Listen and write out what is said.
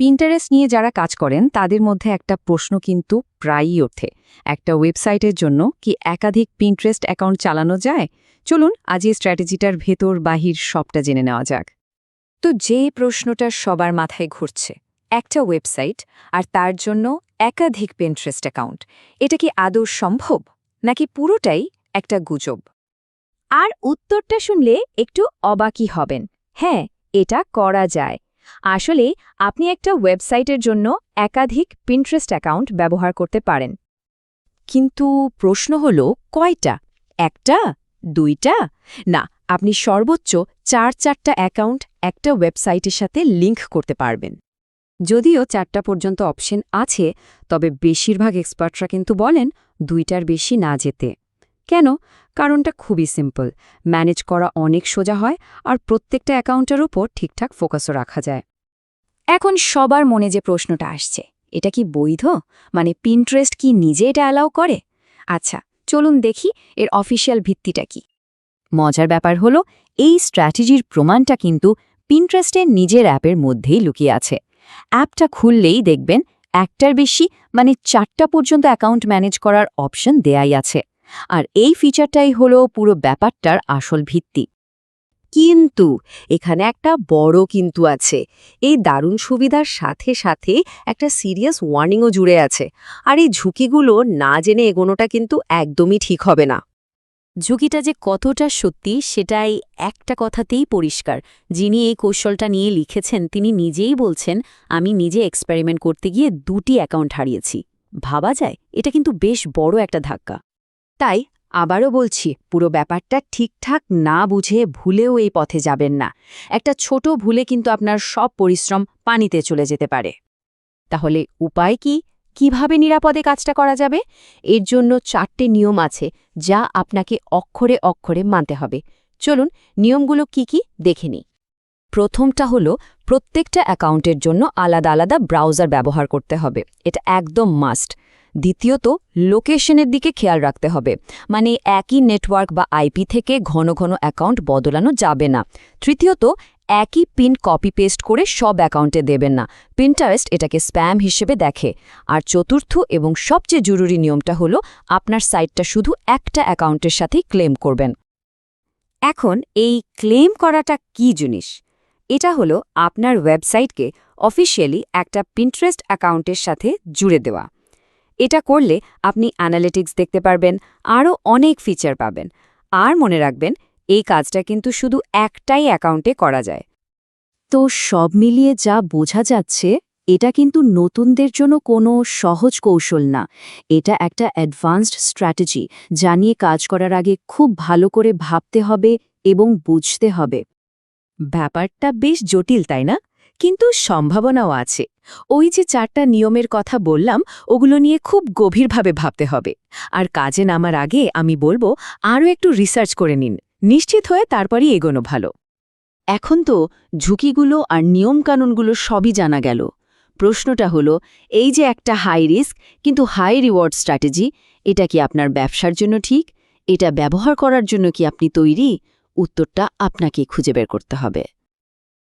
Pinterest নিয়ে যারা কাজ করেন, তাদের মধ্যে একটা প্রশ্ন কিন্তু প্রায়ই ওঠে। একটা ওয়েবসাইটের জন্য কি একাধিক পিন্টারেস্ট অ্যাকাউন্ট চালানো যায়? চলুন আজ এই স্ট্র্যাটেজিটার ভেতর বাহির সবটা জেনে নেওয়া যাক। তো যে প্রশ্নটা সবার মাথায় ঘুরছে, একটা ওয়েবসাইট আর তার জন্য একাধিক পিন্টারেস্ট অ্যাকাউন্ট এটা কি আদৌ সম্ভব? নাকি পুরোটাই একটা গুজব? আর উত্তরটা শুনলে একটু অবাকই হবেন। হ্যাঁ এটা করা যায়। আসলে, আপনি একটা ওয়েবসাইটের জন্য একাধিক পিন্টারেস্ট অ্যাকাউন্ট ব্যবহার করতে পারেন। কিন্তু প্রশ্ন হল, কয়টা? একটা? দুইটা? না, আপনি সর্বোচ্চ চার চারটা অ্যাকাউন্ট একটা ওয়েবসাইটের সাথে লিংক করতে পারবেন। যদিও চারটা পর্যন্ত অপশন আছে, তবে বেশিরভাগ এক্সপার্টরা কিন্তু বলেন দুইটার বেশি না যেতে। কেন? কারণটা খুবই সিম্পল, ম্যানেজ করা অনেক সোজা হয় আর প্রত্যেকটা অ্যাকাউন্টের উপর ঠিকঠাক ফোকাসও রাখা যায়। এখন সবার মনে যে প্রশ্নটা আসছে, এটা কি বৈধ? মানে পিন্টারেস্ট কি নিজে এটা অ্যালাউ করে? আচ্ছা চলুন দেখি এর অফিসিয়াল ভিত্তিটা কি। মজার ব্যাপার হলো, এই স্ট্র্যাটেজির প্রমাণটা কিন্তু পিন্টারেস্টের নিজের অ্যাপের মধ্যেই লুকিয়ে আছে। অ্যাপটা খুললেই দেখবেন একটার বেশি মানে চারটা পর্যন্ত অ্যাকাউন্ট ম্যানেজ করার অপশন দেয়াই আছে। আর এই ফিচারটাই হলো পুরো ব্যাপারটার আসল ভিত্তি। কিন্তু এখানে একটা বড় কিন্তু আছে। এই দারুণ সুবিধার সাথে সাথে একটা সিরিয়াস ওয়ার্নিংও জুড়ে আছে। আর এই ঝুঁকিগুলো না জেনে এগোনোটা কিন্তু একদমই ঠিক হবে না। ঝুঁকিটা যে কতটা সত্যি সেটাই একটা কথাতেই পরিষ্কার। যিনি এই কৌশলটা নিয়ে লিখেছেন, তিনি নিজেই বলছেন, আমি নিজে এক্সপেরিমেন্ট করতে গিয়ে দুটি অ্যাকাউন্ট হারিয়েছি। ভাবা যায়, এটা কিন্তু বেশ বড় একটা ধাক্কা। তাই আবারও বলছি, পুরো ব্যাপারটা ঠিকঠাক না বুঝে ভুলেও এই পথে যাবেন না। একটা ছোট ভুলে কিন্তু আপনার সব পরিশ্রম পানিতে চলে যেতে পারে। তাহলে উপায় কি? কীভাবে নিরাপদে কাজটা করা যাবে? এর জন্য চারটে নিয়ম আছে, যা আপনাকে অক্ষরে অক্ষরে মানতে হবে। চলুন, নিয়মগুলো কি কি দেখে নিই। প্রথমটা হলো, প্রত্যেকটা অ্যাকাউন্টের জন্য আলাদা আলাদা ব্রাউজার ব্যবহার করতে হবে। এটা একদম মাস্ট। দ্বিতীয়ত, লোকেশনের দিকে খেয়াল রাখতে হবে। মানে একই নেটওয়ার্ক বা আইপি থেকে ঘন ঘন অ্যাকাউন্ট বদলানো যাবে না। তৃতীয়ত, একই পিন কপি পেস্ট করে সব অ্যাকাউন্টে দেবেন না। পিন্টারেস্ট এটাকে স্প্যাম হিসেবে দেখে। আর চতুর্থ এবং সবচেয়ে জরুরি নিয়মটা হলো, আপনার সাইটটা শুধু একটা অ্যাকাউন্টের সাথেই ক্লেম করবেন। এখন, এই ক্লেম করাটা কি জিনিস? এটা হলো, আপনার ওয়েবসাইটকে অফিসিয়ালি একটা পিন্টারেস্ট অ্যাকাউন্টের সাথে জুড়ে দেওয়া। এটা করলে আপনি অ্যানালিটিক্স দেখতে পারবেন, আরও অনেক ফিচার পাবেন। আর মনে রাখবেন, এই কাজটা কিন্তু শুধু একটাই অ্যাকাউন্টে করা যায়। তো সব মিলিয়ে যা বোঝা যাচ্ছে, এটা কিন্তু নতুনদের জন্য কোনো সহজ কৌশল না। এটা একটা অ্যাডভান্সড স্ট্র্যাটেজি যা নিয়ে কাজ করার আগে খুব ভালো করে ভাবতে হবে এবং বুঝতে হবে। ব্যাপারটা বেশ জটিল, তাই না? কিন্তু সম্ভাবনাও আছে। ওই যে চারটা নিয়মের কথা বললাম, ওগুলো নিয়ে খুব গভীরভাবে ভাবতে হবে। আর কাজে নামার আগে আমি বলব, আরও একটু রিসার্চ করে নিন। নিশ্চিত হয়ে তারপরই এগোনো ভালো। এখন তো ঝুঁকিগুলো আর নিয়মকানুনগুলো সবই জানা গেল। প্রশ্নটা হলো, এই যে একটা হাই রিস্ক কিন্তু হাই রিওয়ার্ড স্ট্র্যাটেজি এটা কি আপনার ব্যবসার জন্য ঠিক? এটা ব্যবহার করার জন্য কি আপনি তৈরি? উত্তরটা আপনাকে খুঁজে বের করতে হবে।